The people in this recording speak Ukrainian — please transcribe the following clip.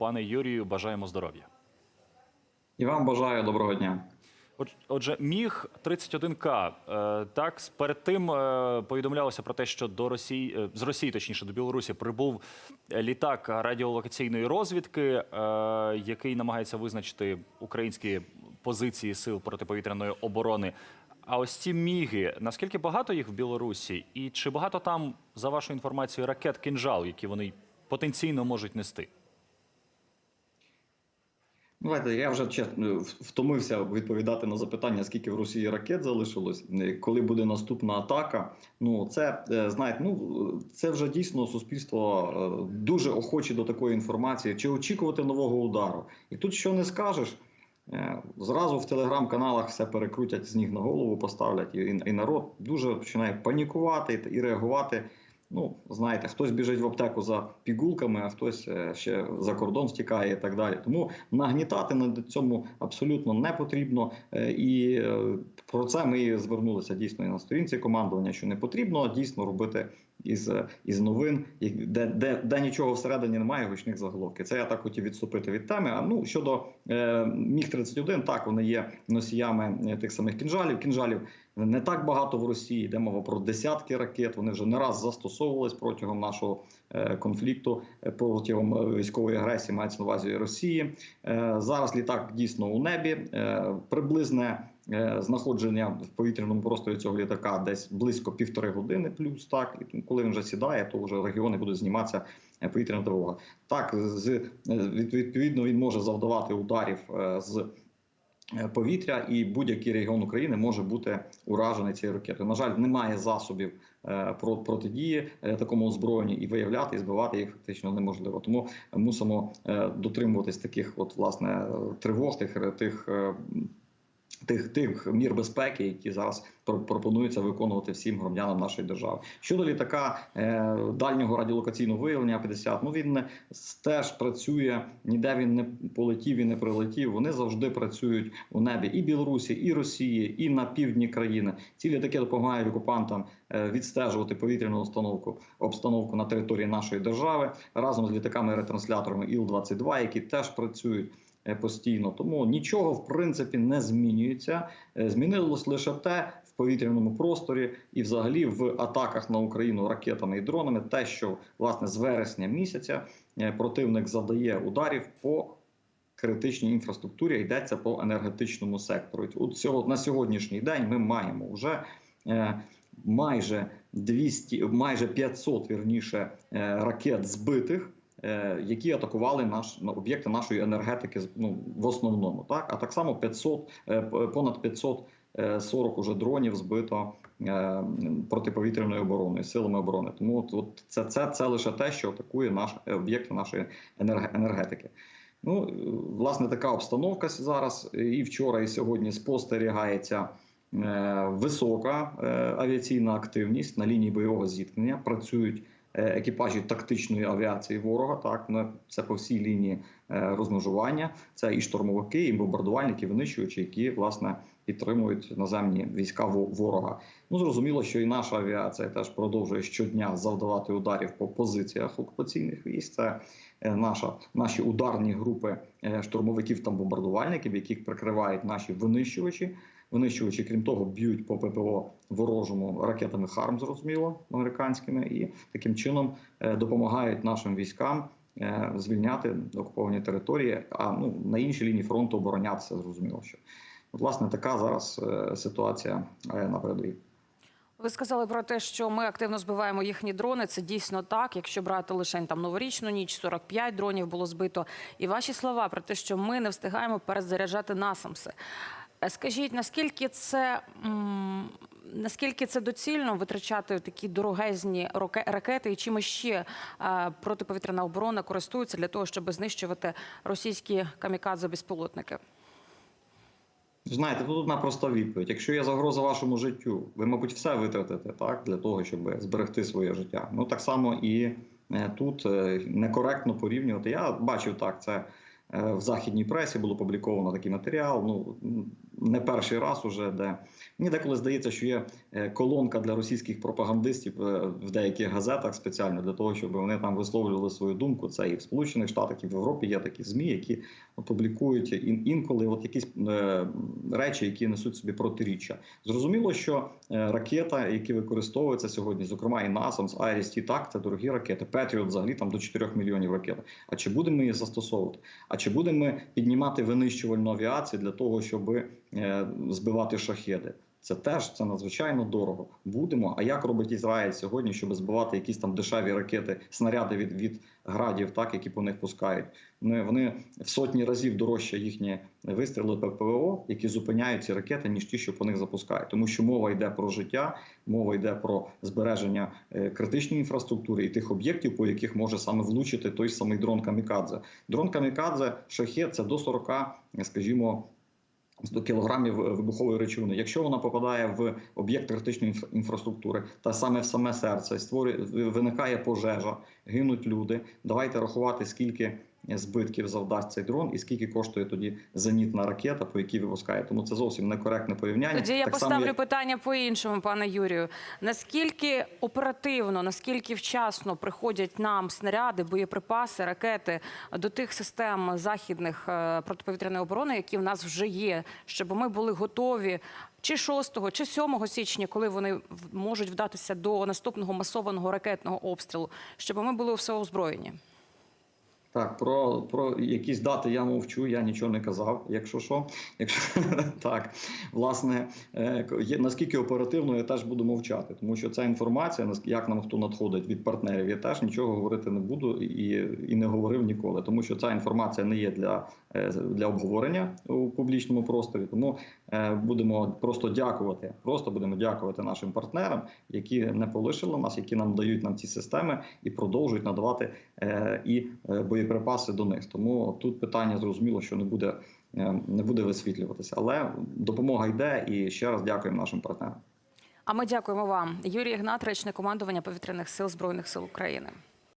Пане Юрію, бажаємо здоров'я. І вам бажаю доброго дня. Отже- міг 31К. е, Так, перед тим е, повідомлялося про те, що до Росії е, з Росії, точніше до Білорусі, прибув літак радіолокаційної розвідки, який намагається визначити українські позиції сил протиповітряної оборони. А ось ці міги, наскільки багато їх в Білорусі, і чи багато там, за вашою інформацією, ракет кінжал, які вони потенційно можуть нести? Ну, Знаєте, я вже чесно втомився відповідати на запитання, скільки в Росії ракет залишилось, е, коли буде наступна атака. Ну це е, знаєте, ну це вже дійсно суспільство е, дуже охоче до такої інформації. Чи очікувати нового удару? І тут що не скажеш. Зразу в телеграм-каналах все перекрутять з ніг на голову, поставлять, і, і народ дуже починає панікувати і реагувати. Ну, знаєте, хтось біжить в аптеку за пігулками, а хтось е, ще за кордон втікає і так далі. Тому нагнітати на цьому абсолютно не потрібно. Е, І е, про це ми звернулися дійсно і на сторінці командування, що не потрібно дійсно робити із, із новин, де, де, де нічого всередині немає гучних заголовків. Це я так хотів відступити від теми. А ну щодо е, міг 31 так вони є носіями е, тих самих кінжалів. Кінжалів не так багато в Росії. Йде мова про десятки ракет. Вони вже не раз застосовувались протягом нашого е, конфлікту, е, протягом е, військової агресії, мається на увазі Росії. Е, Зараз літак дійсно у небі. Е, Приблизне знаходження в повітряному просторі цього літака десь близько півтори години, плюс так. І коли він вже сідає, то вже регіони будуть зніматися е, повітряна тривога. Так, з е, відповідно він може завдавати ударів е, з е, повітря, і будь-який регіон України може бути уражений цією ракетою. На жаль, немає засобів е, про- протидії е, такому озброєнню, і виявляти і збивати їх фактично неможливо. Тому мусимо е, дотримуватись таких, от власне, е, тривог, тих тих. Тих тих мір безпеки, які зараз пр- пропонуються виконувати всім громадянам нашої держави. Щодо літака е, дальнього радіолокаційного виявлення 50, ну він не теж працює ніде він не полетів і не прилетів. Вони завжди працюють у небі і Білорусі, і Росії, і на півдні країни. Ці літаки допомагають окупантам е, відстежувати повітряну установку обстановку на території нашої держави разом з літаками-ретрансляторами Іл-22, які теж працюють постійно. Тому нічого в принципі не змінюється. Е, Змінилось лише те в повітряному просторі і, взагалі, в атаках на Україну ракетами і дронами, те, що власне з вересня місяця е, противник завдає ударів по критичній інфраструктурі. Йдеться по енергетичному сектору. От цього на сьогоднішній день ми маємо вже. е, Майже 200, майже 500, вірніше, е, ракет збитих, е, які атакували наш об'єкти нашої енергетики ну, в основному. Так а так само 500, е, понад 540 уже дронів збито е, протиповітряною обороною, силами оборони. Тому от, це, це, це лише те, що атакує наш е, об'єкти нашої енергетики. Ну, е, власне, така обстановка зараз і вчора, і сьогодні спостерігається. е, Висока е, авіаційна активність на лінії бойового зіткнення працюють е, екіпажі тактичної авіації ворога. Так на- це по всій лінії е, розмежування. Це і штурмовики, і бомбардувальники, винищувачі, які власне підтримують наземні війська ворога. Ну зрозуміло, що і наша авіація теж продовжує щодня завдавати ударів по позиціях окупаційних військ. Це е, наша наші ударні групи е, штурмовиків та бомбардувальників, яких прикривають наші винищувачі. Винищувачі, крім того, б'ють по ППО ворожому ракетами ХАРМ, зрозуміло, американськими, і таким чином е, допомагають нашим військам звільняти окуповані території. А ну на іншій лінії фронту оборонятися, зрозуміло, що от, власне така зараз е, ситуація е, на передовій. Ви сказали про те, що ми активно збиваємо їхні дрони. Це дійсно так. Якщо брати лише там новорічну ніч, 45 дронів було збито. І ваші слова про те, що ми не встигаємо перезаряджати насамси. Е, Скажіть, наскільки це наскільки це доцільно витрачати такі дорогезні ракети, і чим ще протиповітряна оборона користується для того, щоб знищувати російські камікадзе безпілотники? Знаєте, тут одна проста відповідь. Якщо є загроза вашому життю, ви, мабуть, все витратите так для того, щоб зберегти своє життя. Ну так само і е, тут е, некоректно порівнювати. Я бачив так, це е, в західній пресі було опубліковано такий матеріал. Ну не перший раз уже, де мені деколи здається, що є е, колонка для російських пропагандистів е, в деяких газетах спеціально для того, щоб вони там висловлювали свою думку. Це і в Сполучених Штатах, і в Європі є такі змі, які публікують ін- інколи от якісь е, речі, які несуть собі протиріччя. Зрозуміло, що ракета, які використовуються сьогодні, зокрема і НАСАМ, з Айріс так, це дорогі ракети. Петріот взагалі там до 4 мільйонів ракет. А чи будемо її застосовувати? А чи будемо ми піднімати винищувальну авіацію для того, щоб збивати шахеди? Це теж це надзвичайно дорого. Будемо. А як робить Ізраїль сьогодні, щоб збивати якісь там дешеві ракети, снаряди від, від градів, так які по них пускають? Вони, вони в сотні разів дорожче їхні вистріли ППО, які зупиняють ці ракети, ніж ті, що по них запускають. Тому що мова йде про життя, мова йде про збереження е, критичної інфраструктури і тих об'єктів, по яких може саме влучити той самий дрон Камікадзе. Дрон Камікадзе шахет це до 40, скажімо. 100 кілограмів вибухової речовини. Якщо вона попадає в об'єкт критичної інфра- інфраструктури та саме в саме серце, створює виникає пожежа, гинуть люди. Давайте рахувати, скільки збитків завдасть цей дрон і скільки коштує тоді зенітна ракета, по якій випускає. Тому це зовсім некоректне порівняння. Тоді я Так поставлю як- питання по-іншому, пане Юрію. Наскільки оперативно, наскільки вчасно приходять нам снаряди, боєприпаси, ракети до тих систем західних е, протиповітряної оборони, які в нас вже є, щоб ми були готові чи 6, чи 7 січня, коли вони можуть вдатися до наступного масованого ракетного обстрілу, щоб ми були все озброєні? Так, про, про якісь дати я мовчу, я нічого не казав. Якщо що, якщо так, власне, е, є, наскільки оперативно я теж буду мовчати, тому що ця інформація, як нам хто надходить від партнерів, я теж нічого говорити не буду і, і не говорив ніколи, тому що ця інформація не є для, е, для обговорення у публічному просторі. Тому будемо просто дякувати, просто будемо дякувати нашим партнерам, які не полишили нас, які нам дають нам ці системи і продовжують надавати е, і е, боєприпаси до них. Тому тут питання зрозуміло, що не буде, е, не буде висвітлюватися. Але допомога йде і ще раз дякуємо нашим партнерам. А ми дякуємо вам, Юрій Ігнат, речник командування повітряних сил збройних сил України.